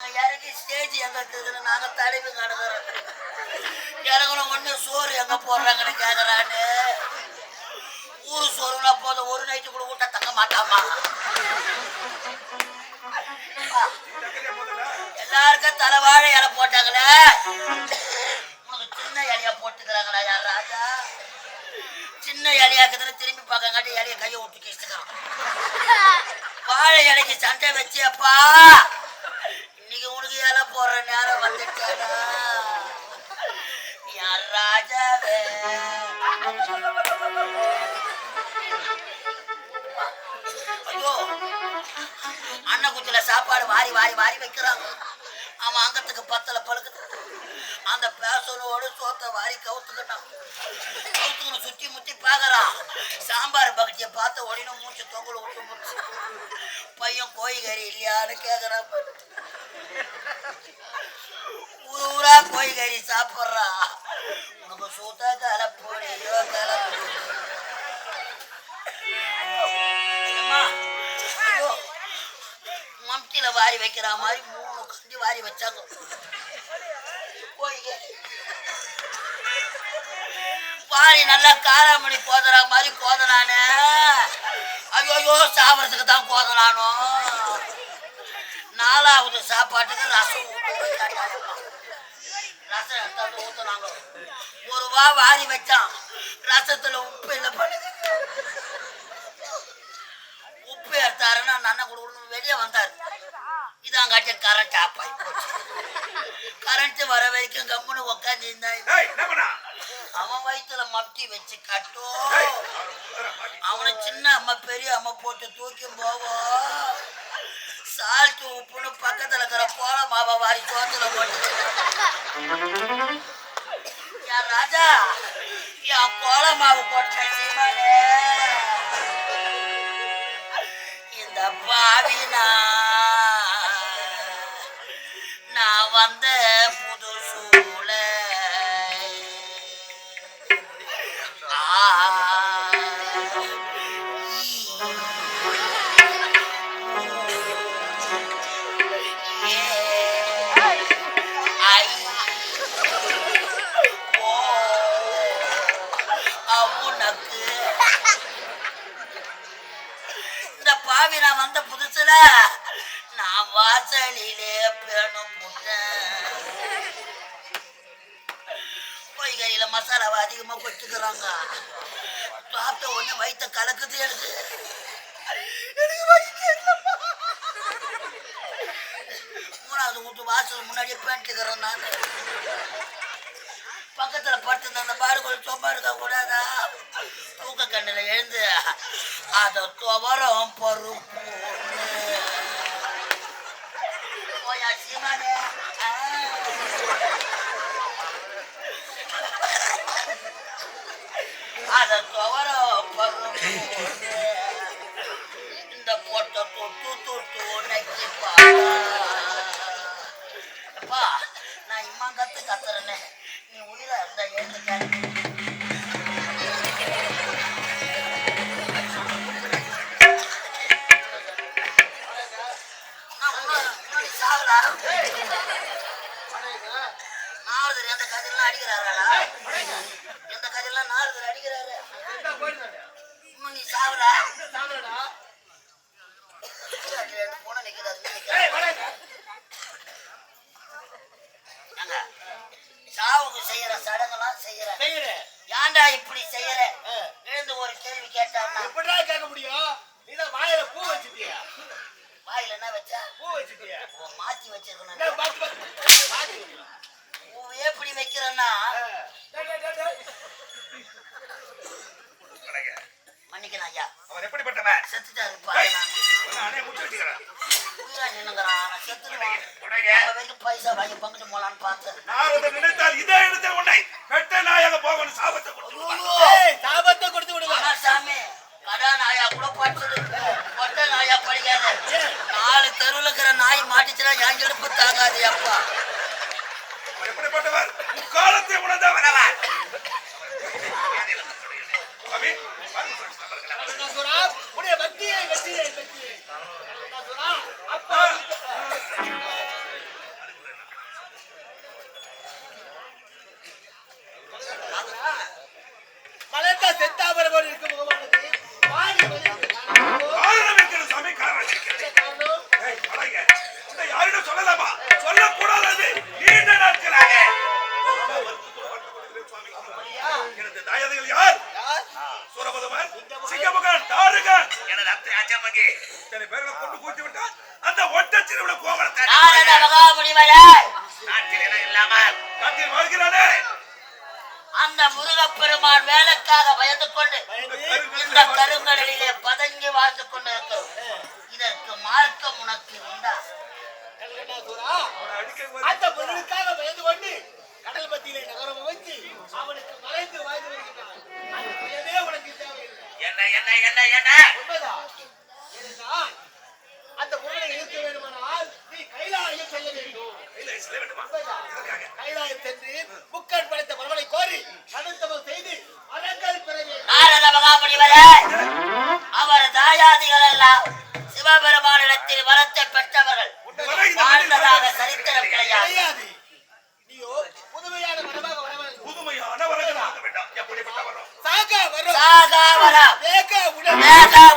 இறங்கி ஸ்டேஜ் எங்க இருக்குதுன்னு நாங்க தடவி கிடக்குறோம். இறங்கணும் ஒண்ணு சோறு எங்க போடுறாங்கன்னு கேக்குறான்னு. ஊரு சோறுனா போதும். ஒரு நைட்டு கூட ஊட்ட தங்க மாட்டாமா எல்லாருக்கும் தலைவாழை இலை போட்டாங்களே. உனக்கு சின்ன இலையா போட்டுக்கிறாங்களா யார் ராஜா? சின்ன இலையாக்குதுன்னு திரும்பி பார்க்கங்காட்டி இலைய கையை விட்டு கிழிச்சுக்கிறான் வாழை இலைக்கு சண்டை வச்சியப்பா போற நேரம் வந்துட்டேனா யார் ராஜாவே? ஐயோ. அண்ணன் குச்சில சாப்பாடு வாரி வாரி வாரி வைக்கிறாங்க. அவன் அங்கத்துக்கு பத்தல பழுக்குது. அந்த பேசனோடு சோத்த வாரி கவுத்துக்கிட்டான். கவுத்துக்கணும் சுத்தி முத்தி பாக்குறான் சாம்பார் பக்கத்திய பார்த்து ஒடினும் மூச்சு தொங்குல விட்டு முடிச்சு பையன் கோழி கறி இல்லையான்னு கேக்குறான் ஊரா போய் கறி சாப்பிட்றா. உனக்கு சூத்தா கலப்பொடியோ மம்டியில வாரி வைக்கிற மாதிரி மூணு கண்டி வாரி வச்சாங்க. கோழிக்கு. வாரி நல்லா காராமணி போதுற மாதிரி கோதனானே ஐயோ ஐயோ சாப்பிட்றதுக்கு தான் கோதனானோ நாலாவது சாப்பாட்டுக்கு ரசம் ரசம் எடுத்தாந்து ஊத்துனாங்க. ஒரு வா வாரி வச்சான். ரசத்துல உப்பு இல்லை பண்ணுது உப்பு எடுத்தாருன்னா நன்ன கொடுக்கணும் வெளியே வந்தார். இதாங்காட்டி கரண்ட் ஆஃப் ஆகி போச்சு. கரண்ட் வர வரைக்கும் கம்முன்னு உட்காந்து இருந்தா அவன் வயித்துல மட்டி வச்சு கட்டும் அவனை சின்ன அம்மா பெரிய அம்மா போட்டு தூக்கி போவோம் சால்ட் உப்புன்னு பக்கத்துல இருக்கிற போல மாபா வாரி தோத்துல போட்டு. என் ராஜா என் கோல மாவு போட்ட இந்த பாவினா நான் வந்து நான் வந்த புதுசுல நான் வாசலிலே பேணும் பொய்கறியில மசாலாவை அதிகமா கொச்சுக்கிறாங்க சாப்பிட்ட உடனே வயித்த கலக்குது எனக்கு. மூணாவது வீட்டு வாசல் முன்னாடியே பேண்ட்டுக்கிறேன் நான். பக்கத்துல படுத்து அந்த பாடுகள் சொம்பா இருக்க கூடாதா தூக்க கண்ணில் எழுந்து அதை துவரம் பொறுப்பு. நான் இம்மா கத்து நீ உயிரா இருந்தா எழுந்து எப்படிடா கேட்க முடியும்? நீதான் வாயில பூ வச்சுட்டியா? வாயில என்ன வச்சா? பூ வச்சுட்டியா? மாத்தி வச்சிருக்கணும் மாத்தி. பூவே இப்படி வைக்கிறேன்னா? ஆ. டேய், டேய், டேய், டேய். மன்னிக்கணும் ஐயா. அவன் எப்படிப்பட்டவன் செத்துட்டாரு பாரு நானே முச்சு வச்சுக்கிறேன். பைசா வாங்கி பங்கிட்டு போலான்னு பார்த்தேன் நான் நினைத்தால் இதே இடத்தை உன்னை பெட்ட நாயாக போகணும் சாபத்தை கொடுத்து சாபத்தை கொடுத்து விடுவா ஆனா சாமி கடா நாயா கூட படிச்சது பொட்டை நாயா படிக்காத நாலு தெருவுல இருக்கிற நாய் மாட்டிச்சுன்னா என் இடுப்பு தாங்காது அப்பா எப்படிப்பட்டவர் நபர்களே. என்ன சொல்றா? உன்னுடைய பக்தியை வெற்றியை? அப்பா இத்தனை கொண்டு அந்த ஒட்டச்சிறு விட கோவலத்தை நாரத மகாமுனிவரே நாட்டில் இடம் இல்லாம காட்டில் வாழ்கிறானே. அந்த முருகப்பெருமான் வேலைக்காக பயந்து கொண்டு இந்த கருங்கடலிலே பதங்கி வாழ்ந்து கொண்டிருக்கிறோம் இதற்கு மார்க்கம் உனக்கு உண்டா? அந்த பொருளுக்காக பயந்து கொண்டு கடல் மத்தியிலே நகரம் அமைத்து அவனுக்கு மறைந்து வாழ்ந்து வருகிறான் அந்த பயமே உனக்கு தேவையில்லை. என்ன என்ன என்ன என்ன? உண்மைதான். அந்த பொருளை இருக்க வேண்டுமானால் நீ கைலாயம் செல்ல வேண்டும். இல்ல சொல்ல வேண்டுமா? உண்மைதான். இதற்காக கைலாயம் சென்று முக்கண் படைத்த பரவலை கோரி கருத்தவம் செய்து மரங்கள் பெற வேண்டும் நாரத அவர் தாயாதிகள் எல்லாம் சிவபெருமானிடத்தில் வரத்தை பெற்றவர்கள். வாழ்ந்ததாக சரித்திரம் கிடையாது கிடையாது நீயோ புதுமையான வரமாக வர வேண்டும் புதுமையான வரங்களாக வேண்டாம் எப்படிப்பட்ட வரம் சாகா வரும் சாகாவரம்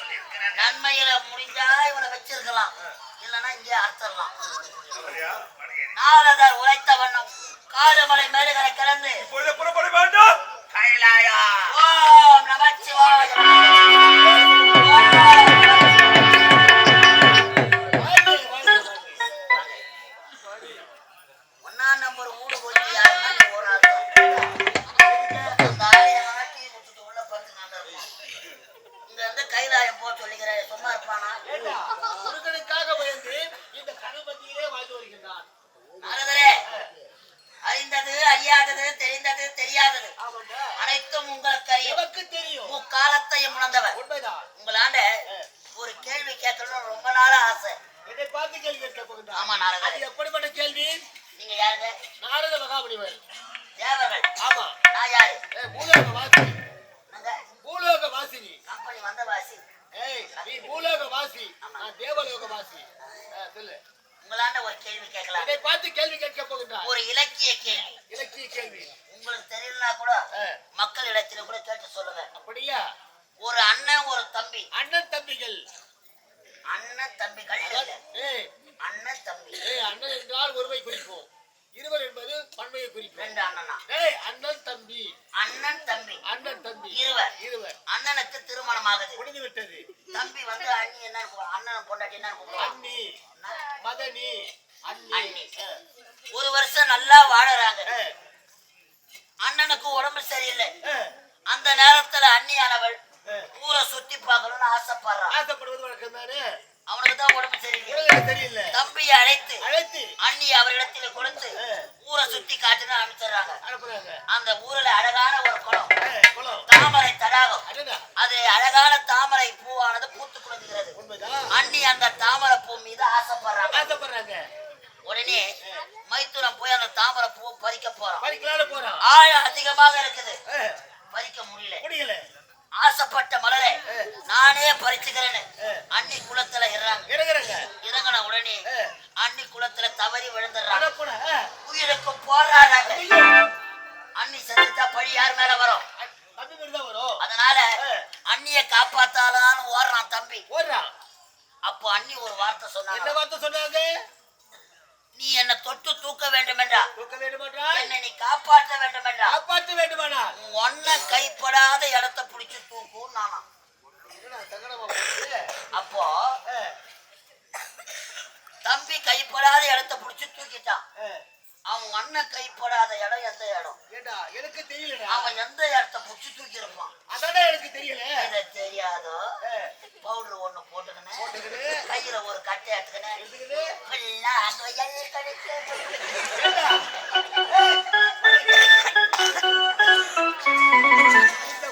சொல்லியிருக்கிறார் நன்மையில முடிஞ்சா இவனை வச்சிருக்கலாம். இல்லைன்னா இங்கே அறுத்தரலாம். நாரதர் உரைத்த வண்ணம் காடுமலை மேடுகளை கடந்து இப்பொழுது புறப்பட வேண்டும். கைலாயா. ஓம் நமச்சிவாய. ஒன்னாம் நம்பர் ஊடு கொஞ்சம் அனைத்தும் உங்களுக்கு எவருக்கு தெரியும். முக்காலத்தையும் உணர்ந்தவர். உண்மைதான். உங்களாண்ட ஒரு கேள்வி கேட்கணும்னு ரொம்ப நாளா ஆசை. என்னை பார்த்து கேள்வி கேட்க ஆமா நாரதரே. அது எப்படிப்பட்ட கேள்வி? நீங்க யாருங்க நாரத மகாமுனிவர். தேவர்கள். ஆமா. நான் யாரு? பூலோக வாசி. பூலோக வாசினி கம்பெனி வந்த வாசி. ஏய் நீ பூலோக வாசி. நான் தேவலோக வாசி. சொல்லு. உங்களாண்ட ஒரு கேள்வி கேட்கலாம். என்னை பார்த்து கேள்வி கேட்க போகின்றான் ஒரு இலக்கிய கேள்வி. இலக்கிய கேள்வி. உங்களுக்கு தெரியலனா கூட ஆ, மக்களிடத்துல கூட கேட்டு சொல்லுங்க. அப்படியா? ஒரு அண்ணன் ஒரு தம்பி. அண்ணன் தம்பிகள். அண்ணன் தம்பிகள் அண்ணன் தம்பி. அண்ணன் என்றால் ஒருமை குறிப்போம் இருவர் என்பது பன்மையை குறிப்போம் ரெண்டு அண்ணனா. ஏய் அண்ணன் தம்பி. அண்ணன் தம்பி. அண்ணன் தம்பி. இருவர். இருவர். அண்ணனுக்கு திருமணம் ஆகுது முடிந்து விட்டது தம்பி வந்து அண்ணி என்ன அண்ணன் பொண்டாட்டி என்ன அண்ணி. மதனி. அண்ணி. ஒரு வருஷம் நல்லா வாழறாங்க. அண்ணனுக்கு உடம்பு சரியில்லை. அந்த நேரத்துல அண்ணியானவள். ஊரை சுத்தி பார்க்கணும்னு ஆசைப்படுறான் ஆசைப்படுவது வழக்கம் தானே அவனுக்கு தான் உடம்பு சரியில்லை. தெரியல தம்பியை அழைத்து அழைத்து அண்ணி அவரிடத்துல கொடுத்து ஊரை சுத்தி காட்டுன்னு அனுப்பிச்சிடுறாங்க. அனுப்புறாங்க. அந்த ஊர்ல அழகான ஒரு குளம். தாமரை தடாகம். அது அழகான தாமரை பூவானது பூத்து குலுங்குகிறது உண்மைதான். அண்ணி அந்த தாமரை பூ மீது ஆசைப்படுறாங்க. ஆசைப்படுறாங்க. உடனே மைத்துனம் போய் அந்த தாமரை பூ பறிக்க போறான். ஆழம் அதிகமாக இருக்குது. பறிக்க முடியல. முடியல. ஆசைப்பட்ட மலரை நானே பறிச்சுக்கிறேன்னு. அண்ணி குளத்துல இறாங்க இறங்குறாங்க. இறங்கின உடனே அண்ணி குளத்துல தவறி விழுந்துடுறாங்க. உயிருக்கு போராடுறாங்க. அண்ணி செத்துட்டா பழி யார் மேல வரும்? அதனால. அண்ணிய காப்பாத்தாலான்னு ஓடுறான் தம்பி. ஓடுறான். அப்போ அண்ணி ஒரு வார்த்தை என்ன சொன்னாங்க வார்த்தை சொன்னாங்க? என்ன தூக்க வேண்டுமென்றால் என்னை நீ காப்பாற்ற வேண்டுமென்றா? காப்பாற்ற வேண்டுமானால். ஒன்ன கைப்படாத இடத்த பிடிச்சு தூக்கும் நானா? அப்போ தம்பி கைப்படாத இடத்த பிடிச்சு தூக்கிட்டான். அவங்க மண்ணை கைப்படாத இடம் எந்த இடம்? எனக்கு தெரியல அவன் எந்த இடத்த புடிச்சு தூக்கிருப்பான் அதான் எனக்கு தெரியல. இதை தெரியாதோ? பவுடர் ஒண்ணு போட்டுக்கணும் கையில ஒரு கட்டை எடுத்துக்கணும் அங்க கிடைக்கு